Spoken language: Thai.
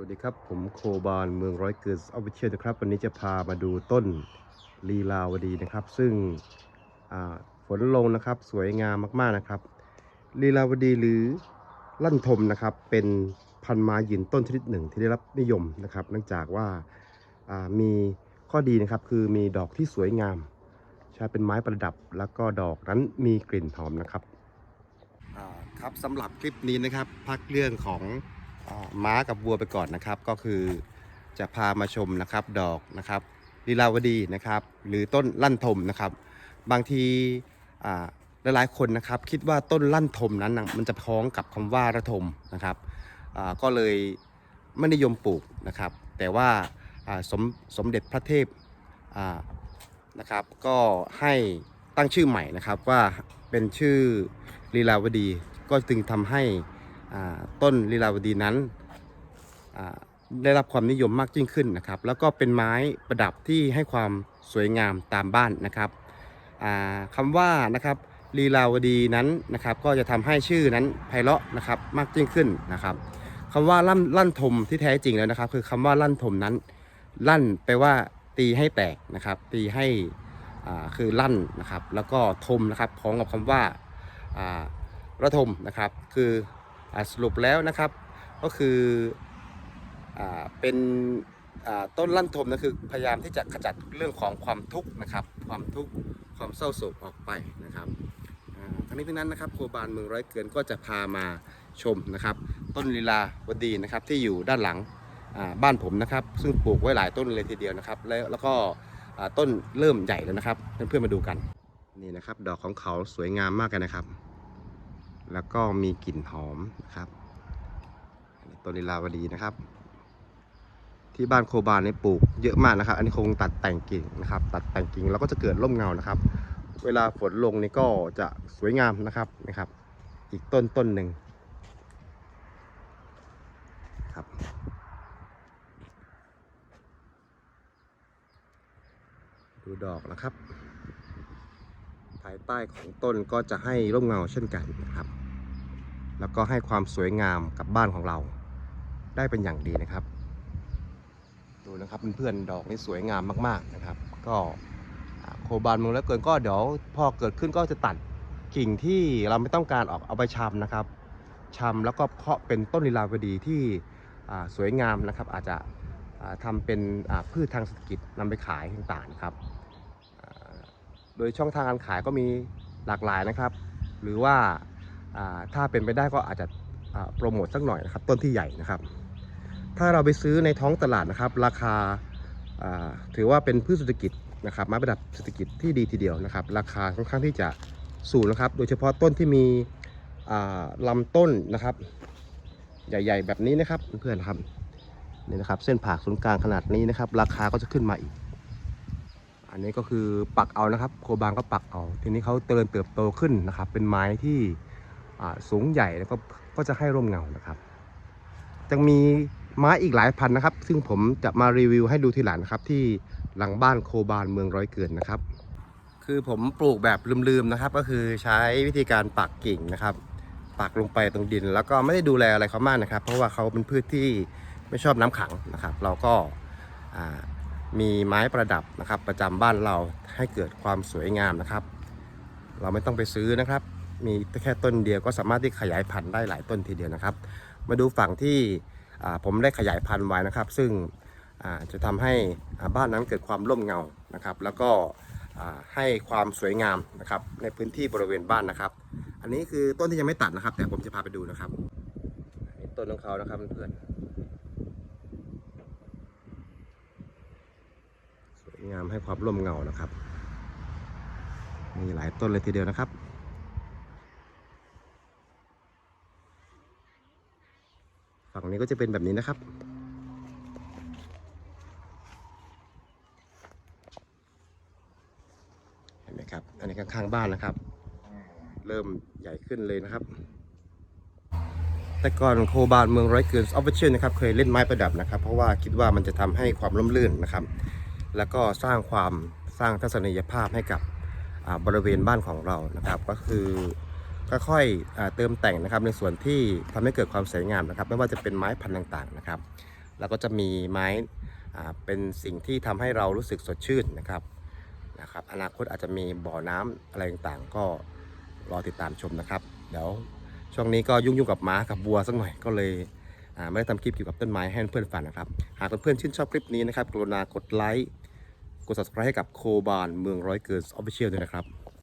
วัสดีครับ ผมโคบานเมืองร้อยเกิดออฟฟิเชียลนะครับ วันนี้จะพามาดูต้นลีลาวดีนะครับ ซึ่งฝนลงนะครับสวยงามมากๆนะครับลีลาวดีหรือลั่นทมนะครับ เป็นพันไม้ยืนต้นชนิดหนึ่งที่ได้รับนิยมนะครับ เนื่องจากว่าามีข้อดีนะครับคือมีดอกที่สวยงาม ใช้เป็นไม้ประดับแล้วก็ดอกนั้นมีกลิ่นหอมนะครับครับสำหรับคลิปนี้นะครับพักเรื่องของ ม้ากับวัวไปก่อนนะครับ ก็คือจะพามาชมนะครับดอกนะครับลีลาวดีนะครับ หรือต้นลั่นทมนะครับ บางทีอ่าหลายๆคนนะครับ คิดว่าต้นลั่นทมนั้นมันจะพ้องกับคำว่าระทมนะครับก็เลยไม่นิยมปลูกนะครับ แต่ว่าสมสมเด็จพระเทพนะครับ ก็ให้ตั้งชื่อใหม่นะครับว่าเป็นชื่อลีลาวดีก็จึงทำให้ ต้นลีลาวดีนั้นได้รับความนิยมมากยิ่งขึ้นนะครับ แล้วก็เป็นไม้ประดับที่ให้ความสวยงามตามบ้านนะครับอ่าคำว่านะครับลีลาวดีนั้นนะครับ ก็จะทำให้ชื่อนั้นไพเราะนะครับมากยิ่งขึ้นนะครับคำว่าลั่นลั่นทมที่แท้จริงแล้วนะครับ คือคำว่าลั่นทมนั้น ลั่นแปลว่าตีให้แตกนะครับ ตีให้คือลั่นนะครับ แล้วก็ทมนะครับพร้อมกับคำว่าอ่าระทมนะครับ คือ สรุปแล้วนะครับก็คืออเป็นต้นลั่นทมนะคือพยายามที่จะขจัดเรื่องของความทุกข์นะครับ ความทุกข์ความเศร้าโศกออกไปนะครับทั้งนี้ทั้งนั้นนะครับโคบานเมืองร้อยเกินก็จะพามาชมนะครับ ต้นลีลาวดีนะครับที่อยู่ด้านหลังบ้านผมนะครับ ซึ่งปลูกไว้หลายต้นเลยทีเดียวนะครับ แล้วแล้วก็ต้นเริ่มใหญ่แล้วนะครับเพื่อนๆมาดูกันนี่นะครับ ดอกของเขาสวยงามมากเลยนะครับ แล้วก็มีกลิ่นหอมนะครับต้นลีลาวดีนะครับ ที่บ้านโคบานเนี่ยปลูกเยอะมากนะครับ อันนี้คงตัดแต่งกิ่งนะครับ ตัดแต่งกิ่งแล้วก็จะเกิดร่มเงานะครับ เวลาฝนลงนี่ก็จะสวยงามนะครับนะครับ อีกต้นต้นหนึ่งครับดูดอกนะครับ ภายใต้ของต้นก็จะให้ร่มเงาเช่นกันนะครับ แล้วก็ให้ความสวยงามกับบ้านของเรา ได้เป็นอย่างดีนะครับ ดูนะครับเพื่อนๆดอกนี่สวยงามมากๆนะครับ ก็โคบานมืองแล้วเกินก็เดี๋ยวพอเกิดขึ้นก็จะตัดกิ่งที่เราไม่ต้องการออกเอาไปชำนะครับชำแล้วก็เพาะเป็นต้นลีลาวดีที่สวยงามนะครับ อาจจะอ่าทำเป็นพืชทางเศรษฐกิจนำไปขายต่างๆครับ โดยช่องทางการขายก็มีหลากหลายนะครับ หรือว่า ถ้าเป็นไปได้ก็อาจจะโปรโมทสักหน่อยนะครับต้นที่ใหญ่นะครับ ถ้าเราไปซื้อในท้องตลาดนะครับ ราคาถือว่าเป็นพืชเศรษฐกิจนะครับไม้ประดับเศรษฐกิจที่ดีทีเดียวนะครับ ราคาค่อนข้างที่จะสูงนะครับ โดยเฉพาะต้นที่มีอ่าลำต้นนะครับ ใหญ่ ๆ แบบนี้นะครับเพื่อนๆครับนี่นะครับ เส้นผ่าศูนย์กลางขนาดนี้นะครับ ราคาก็จะขึ้นมาอีก อันนี้ก็คือปักเอานะครับ โคบางก็ปักเอา ทีนี้เขาเติบโตขึ้นนะครับ เป็นไม้ที่ สูงใหญ่แล้วก็ก็จะให้ร่มเงานะครับยังมีไม้อีกหลายพันนะครับ ซึ่งผมจะมารีวิวให้ดูทีหลังนะครับ ที่หลังบ้านโคบานเมืองร้อยเกินนะครับ คือผมปลูกแบบลืมๆนะครับ ก็คือใช้วิธีการปักกิ่งนะครับ ปักลงไปตรงดิน แล้วก็ไม่ได้ดูแลอะไรเขามากนะครับ เพราะว่าเขาเป็นพืชที่ไม่ชอบน้ำขังนะครับ เราก็มีไม้ประดับนะครับ ประจำบ้านเราให้เกิดความสวยงามนะครับ เราไม่ต้องไปซื้อนะครับ มีแค่ต้นเดียวก็สามารถที่ขยายพันธุ์ได้หลายต้นทีเดียวนะครับ มาดูฝั่งที่อ่าผมได้ขยายพันธุ์ไว้นะครับ ซึ่งอ่าจะทำให้อ่าบ้านนั้นเกิดความร่มเงานะครับ แล้วก็อ่าให้ความสวยงามนะครับในพื้นที่บริเวณบ้านนะครับ อันนี้คือต้นที่ยังไม่ตัดนะครับ แต่ผมจะพาไปดูนะครับอันนี้ต้นของเขานะครับเพื่อนๆสวยงามให้ความร่มเงานะครับ มีหลายต้นเลยทีเดียวนะครับ ฝั่งนี้ก็จะเป็นแบบนี้นะครับ เห็นไหมครับ อันนี้ข้างๆบ้านนะครับ เริ่มใหญ่ขึ้นเลยนะครับ แต่ก่อนโคบานเมืองร้อยเกินออฟฟิเชียลนะครับ เคยเล่นไม้ประดับนะครับ เพราะว่าคิดว่ามันจะทำให้ความร่มรื่นนะครับ แล้วก็สร้างความสร้างทัศนียภาพให้กับบริเวณบ้านของเรานะครับ ก็คือ ก็ค่อยอเติมแต่งนะครับในส่วนที่ทำให้เกิดความสวยงามนะครับ ไม่ว่าจะเป็นไม้พันธุ์ต่างๆนะครับ แล้วก็จะมีไม้เป็นสิ่งที่ทำให้เรารู้สึกสดชื่นนะครับนะครับ อนาคตอาจจะมีบ่อน้ำอะไรต่างๆ ก็รอติดตามชมนะครับ เดี๋ยวช่วงนี้ก็ยุ่งๆกับม้ากับบัวสักหน่อยก็เลยไม่ได้ทำคลิปเกี่ยวกับต้นไม้ให้เพื่อนๆฟังนะครับ หากเพื่อนๆชื่นชอบคลิปนี้นะครับ กรุณากดไลค์ กด subscribe ให้กับโคบานเมืองร้อยเกิร์ลออฟฟิเชียลด้วยนะครับ